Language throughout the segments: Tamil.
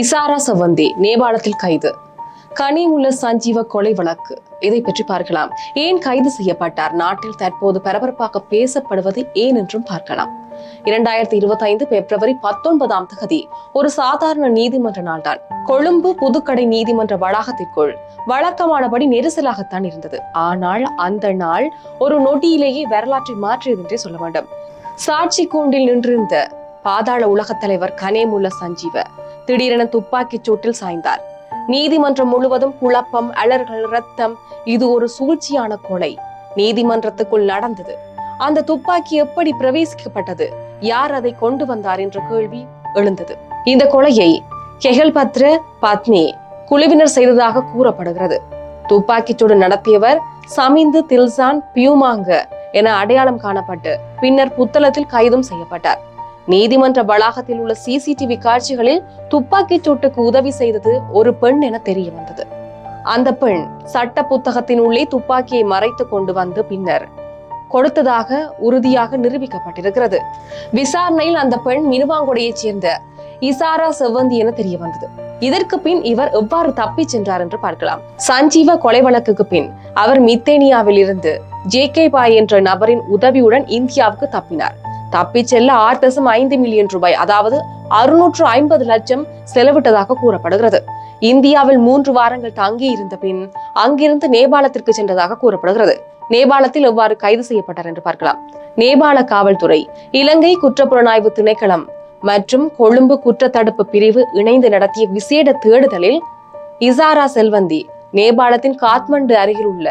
இசாரா சவந்தி நேபாளத்தில் கைது. கனிமுல்ல சஞ்சீவ கொலை வழக்கு. இதை பற்றி பார்க்கலாம். ஏன் கைது செய்யப்பட்டார்? நாட்டில் தற்போது பரபரப்பாக பேசப்படுவது ஏன் என்றும் பார்க்கலாம். இரண்டாயிரத்தி இருபத்தி ஐந்து பிப்ரவரி பத்தொன்பதாம் தகுதி ஒரு சாதாரண நீதிமன்ற நாள்தான். கொழும்பு புதுக்கடை நீதிமன்ற வளாகத்திற்குள் வழக்கமானபடி நெரிசலாகத்தான் இருந்தது. ஆனால் அந்த நாள் ஒரு நொடியிலேயே வரலாற்றை மாற்றியது என்றே சொல்ல வேண்டும். சாட்சி கூண்டில் நின்றிருந்த பாதாள உலகத் தலைவர் கனேமுல்ல சஞ்சீவ திடீரென துப்பாக்கிச் சூட்டில் சாய்ந்தார். நீதிமன்றம் முழுவதும் குழப்பம் அலர்கள் ரத்தம் இது ஒரு சூழ்ச்சியான கொலை. நீதிமன்றத்துக்குள் நடந்தது. அந்த துப்பாக்கி எப்படி பிரவேசிக்கப்பட்டது? யார் அதை கொண்டு வந்தார் என்ற கேள்வி எழுந்தது. இந்த கொலையை கெகல்பத்ர பத்னி குழுவினர் செய்ததாக கூறப்படுகிறது. துப்பாக்கிச்சூடு நடத்தியவர் சமிந்து தில்சான் பியூமாங்க என அடையாளம் காணப்பட்டு பின்னர் புத்தளத்தில் கைதும் செய்யப்பட்டார். நீதிமன்ற வளாகத்தில் உள்ள சிசிடிவி காட்சிகளில் துப்பாக்கி சூட்டுக்கு உதவி செய்தது ஒரு பெண் என தெரிய வந்தது. அந்த பெண் சட்ட புத்தகத்தின் உள்ளே துப்பாக்கியை மறைத்து கொண்டு வந்து பின்னர் கொடுத்ததாக உறுதியாக நிரூபிக்கப்பட்டிருக்கிறது. விசாரணையில் அந்த பெண் மினுவாங்குடையைச் சேர்ந்த இசாரா செவ்வந்தி என தெரிய வந்தது. இதற்கு பின் இவர் எவ்வாறு தப்பிச் சென்றார் என்று பார்க்கலாம். சஞ்சீவ கொலை வழக்குக்கு பின் அவர் மித்தேனியாவில் இருந்து ஜே கே பாய் என்ற நபரின் உதவியுடன் இந்தியாவுக்கு தப்பினார். தப்பிச் செல்ல ஆறு தசம் ஐந்து மில்லியன் ரூபாய் அதாவது அறுநூற்று ஐம்பது லட்சம் செலவிட்டதாக கூறப்படுகிறது. இந்தியாவில் மூன்று வாரங்கள் தங்கி இருந்த பின் அங்கிருந்து நேபாளத்திற்கு சென்றதாக கூறப்படுகிறது. நேபாளத்தில் எவ்வாறு கைது செய்யப்பட்டார் என்று பார்க்கலாம். நேபாள காவல்துறை இலங்கை குற்றப்புலனாய்வு திணைக்களம் மற்றும் கொழும்பு குற்றத்தடுப்பு பிரிவு இணைந்து நடத்திய விசேட தேடுதலில் இசாரா செல்வந்தி நேபாளத்தின் காத்மண்டு அருகில் உள்ள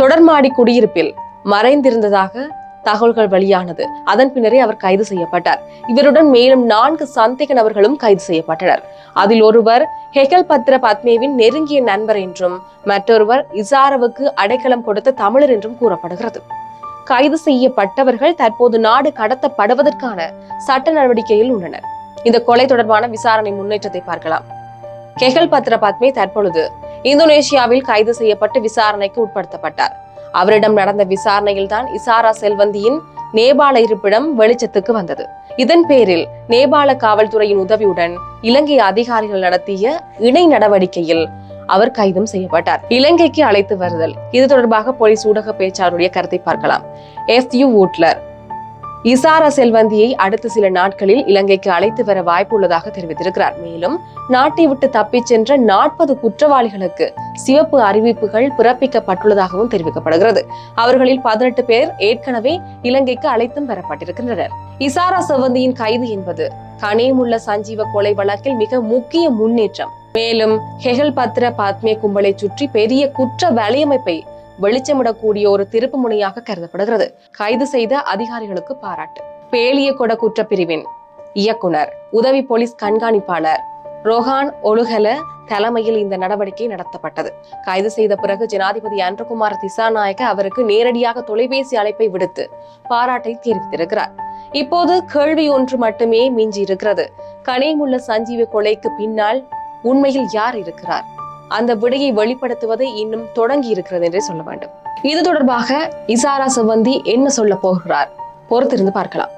தொடர்மாடி குடியிருப்பில் மறைந்திருந்ததாக தகவல்கள் வெளியானது. அதன் பின்னரே அவர் கைது செய்யப்பட்டார். இவருடன் மேலும் நான்கு சந்தேக நபர்களும் கைது செய்யப்பட்டனர். அதில் ஒருவர் ஹெகல் பத்ர பத்மேவின் நெருங்கிய நண்பர் என்றும் மற்றொருவர் இசாரவுக்கு அடைக்கலம் கொடுத்த தமிழர் என்றும் கூறப்படுகிறது. கைது செய்யப்பட்டவர்கள் தற்போது நாடு கடத்தப்படுவதற்கான சட்ட நடவடிக்கையில் உள்ளனர். இந்த கொலை தொடர்பான விசாரணை முன்னேற்றத்தை பார்க்கலாம். கெகல் பத்ர பத்மே தற்பொழுது இந்தோனேஷியாவில் கைது செய்யப்பட்டு விசாரணைக்கு உட்படுத்தப்பட்டார். அவரிடம் நடந்த விசாரணையில்தான் இசாரா செல்வந்தியின் நேபாள இருப்பிடம் வெளிச்சத்துக்கு வந்தது. இதன் பேரில் நேபாள காவல்துறையின் உதவியுடன் இலங்கை அதிகாரிகள் நடத்திய இணை நடவடிக்கையில் அவர் கைதும் செய்யப்பட்டார். இலங்கைக்கு அழைத்து வருதல். இது தொடர்பாக போலீஸ் ஊடக பேச்சாளருடைய கருத்தை பார்க்கலாம். எஃப் யூ வூட்லர் இசாரா செல்வந்தியை அடுத்த சில நாட்களில் இலங்கைக்கு அழைத்து வர வாய்ப்பு உள்ளதாக தெரிவித்திருக்கிறார். மேலும் நாட்டை விட்டு தப்பிச் சென்ற நாற்பது குற்றவாளிகளுக்கு சிவப்பு அறிவிப்புகள் பிறப்பிக்கப்பட்டுள்ளதாகவும் தெரிவிக்கப்படுகிறது. அவர்களில் பதினெட்டு பேர் ஏற்கனவே இலங்கைக்கு அழைத்தும் பெறப்பட்டிருக்கின்றனர் இசாரா செவந்தியின் கைது என்பது கனேமுள்ள சஞ்சீவ கொலை வழக்கில் மிக முக்கிய முன்னேற்றம். மேலும் ஹெகல் பத்ர பாத்மே கும்பலை சுற்றி பெரிய குற்ற வலையமைப்பை வெளிச்சமிடக்கூடிய ஒரு திருப்பு முனையாக கருதப்படுகிறது. கைது செய்த அதிகாரிகளுக்கு பாராட்டு. பேலிய கொட குற்றப்பிரிவின் இயக்குனர் உதவி போலீஸ் கண்காணிப்பாளர் ரோஹான் ஒழுகல தலைமையில் இந்த நடவடிக்கை நடத்தப்பட்டது. கைது செய்த பிறகு ஜனாதிபதி அன்றகுமார் திசாநாயக்க அவருக்கு நேரடியாக தொலைபேசி அழைப்பை விடுத்து பாராட்டை தெரிவித்திருக்கிறார். இப்போது கேள்வி ஒன்று மட்டுமே மிஞ்சி இருக்கிறது கனேமுள்ள சஞ்சீவ கொலைக்கு பின்னால் உண்மையில் யார் இருக்கிறார்? அந்த விடையை வெளிப்படுத்துவதை இன்னும் தொடங்கி இருக்கிறது என்றே சொல்ல வேண்டும். இது தொடர்பாக இசாரா சுவந்தி என்ன சொல்ல போகிறார்? பொறுத்திருந்து பார்க்கலாம்.